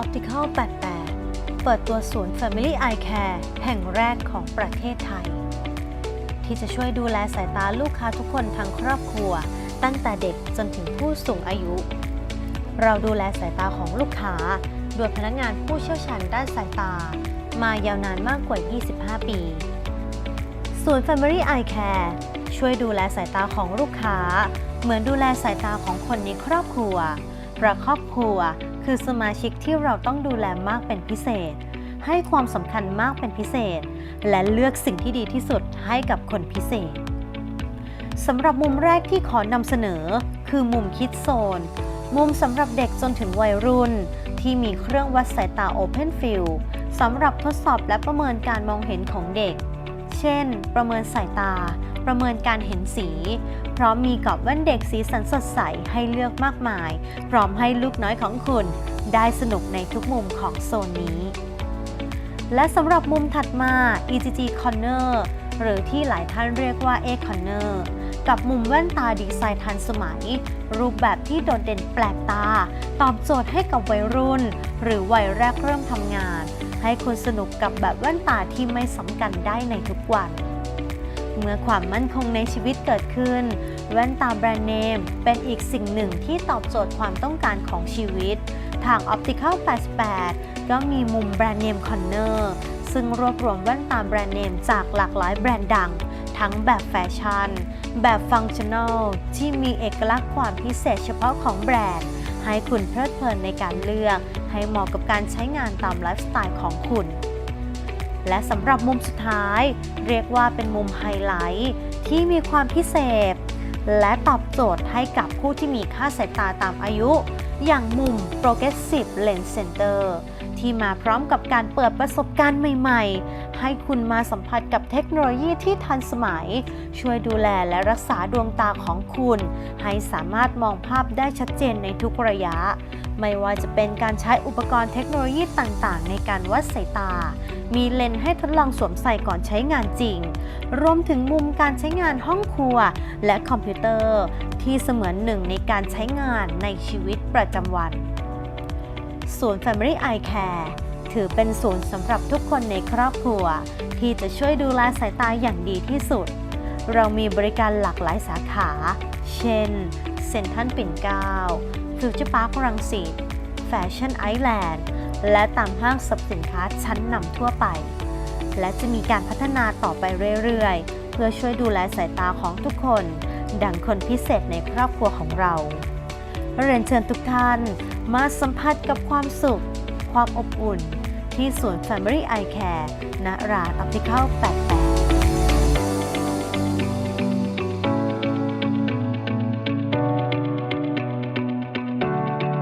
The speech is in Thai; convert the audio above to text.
Optical 88 เปิดตัวศูนย์ Family Eye Care แห่งแรกของประเทศไทย ที่จะช่วยดูแลสายตาลูกค้าทุกคนทั้งครอบครัว ตั้งแต่เด็กจนถึงผู้สูงอายุ เราดูแลสายตาของลูกค้า โดยพนักงานผู้เชี่ยวชาญด้านสายตา มายาวนานมากกว่า 25 ปีศูนย์ Family Eye Care ช่วยดูแลสายตาของลูกค้า เหมือนดูแลสายตาของคนในครอบครัว เพราะครอบครัวคือสมาชิกที่เราต้องดูแลมากเป็นพิเศษ ให้ความสำคัญมากเป็นพิเศษ และเลือกสิ่งที่ดีที่สุดให้กับคนพิเศษสำหรับมุมแรกที่ขอนำเสนอ คือมุมคิดโซน มุมสำหรับเด็กจนถึงวัยรุ่น ที่มีเครื่องวัดสายตา Open Field สำหรับทดสอบและประเมินการมองเห็นของเด็ก เช่น ประเมินสายตา ประเมินการเห็นสี พร้อมมีกรอบแว่นเด็กสีสันสดใสให้เลือกมากมาย พร้อมให้ลูกน้อยของคุณ ได้สนุกในทุกมุมของโซนนี้ และสำหรับมุมถัดมา EGG Corner หรือที่หลายท่านเรียกว่า A Corner กับมุมแว่นตาดีไซน์ทันสมัย รูปแบบที่โดดเด่นแปลกตา ตอบโจทย์ให้กับวัยรุ่น หรือวัยแรกเริ่มทำงาน ให้คุณสนุกกับแบบแว่นตาที่ไม่สำคัญได้ในทุกวัน เมื่อความมั่นคงในชีวิตเกิดขึ้น แว่นตาแบรนด์เนม เป็นอีกสิ่งหนึ่งที่ตอบโจทย์ความต้องการของชีวิต ทาง Optical 88 ก็มีมุมแบรนด์เนมคอนเนอร์ซึ่งรวบรวมแว่นตาแบรนด์เนมจากหลากหลายแบรนด์ดัง ทั้งแบบแฟชั่น แบบฟังชั่นอล ที่มีเอกลักษณ์ความพิเศษเฉพาะของแบรนด์ ให้คุณเพลิดเพลินในการเลือก ให้เหมาะกับการใช้งานตามไลฟ์สไตล์ของคุณ และสำหรับมุมสุดท้าย เรียกว่าเป็นมุมไฮไลท์ที่มีความพิเศษ และตอบโจทย์ให้กับผู้ที่มีค่าสายตาตามอายุ อย่างมุม Progressive Lens Center ที่มาพร้อมกับการเปิดประสบการณ์ใหม่ ๆ ให้คุณมาสัมผัสกับเทคโนโลยีที่ทันสมัย ช่วยดูแลและรักษาดวงตาของคุณ ให้สามารถมองภาพได้ชัดเจนในทุกระยะ ไม่ว่าจะเป็นการใช้อุปกรณ์เทคโนโลยีต่างๆ ในการวัดสายตา มีเลนส์ให้ทดลองสวมใส่ก่อนใช้งานจริง รวมถึงมุมการใช้งานห้องครัว และคอมพิวเตอร์ ที่เสมือนหนึ่งในการใช้งานในชีวิตประจำวัน ศูนย์ Family Eye Care ถือเป็นศูนย์สำหรับทุกคนในครอบครัว ที่จะช่วยดูแลสายตาอย่างดีที่สุด เรามีบริการหลากหลายสาขา เช่น เซ็นทรัลปิ่นเกล้า ฟิวเจอร์พาร์ครังสิตแฟชั่นไอแลนด์และตามห้างสรรพสินค้าชั้นนำทั่วไป และจะมีการพัฒนาต่อไปเรื่อยๆ เพื่อช่วยดูแลสายตาของทุกคน ดังคนพิเศษในครอบครัวของเรา เรียนเชิญทุกท่านมาสัมผัสกับความสุข ความอบอุ่น ที่ศูน Family Eye Care ณร้าน Optical 88